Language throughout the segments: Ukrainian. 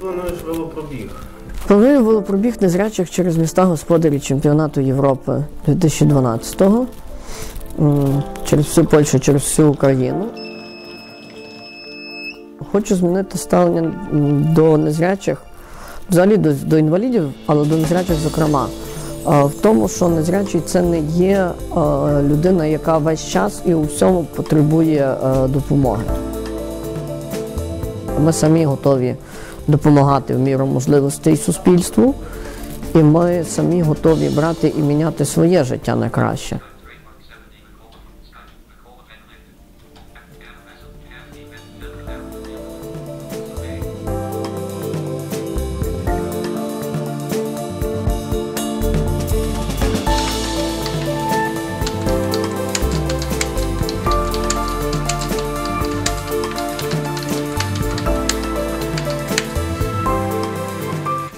плануєш велопробіг? Планую велопробіг незрячих через міста господарі чемпіонату Європи 2012-го. Через всю Польщу, через всю Україну. Хочу змінити ставлення до незрячих, взагалі до, до інвалідів, але до незрячих, зокрема. В тому, що незрячий це не є людина, яка весь час і у всьому потребує е, допомоги. Ми самі готові допомагати в міру можливостей суспільству, і ми самі готові брати і міняти своє життя на краще.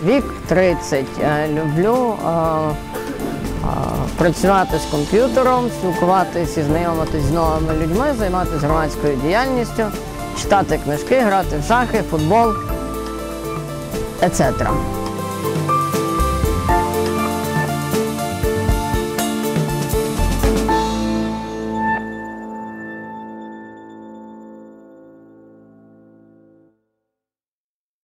Вік 30. Е, Люблю е, е, працювати з комп'ютером, спілкуватися і знайомитись з новими людьми, займатися громадською діяльністю, читати книжки, грати в шахи, футбол, etc.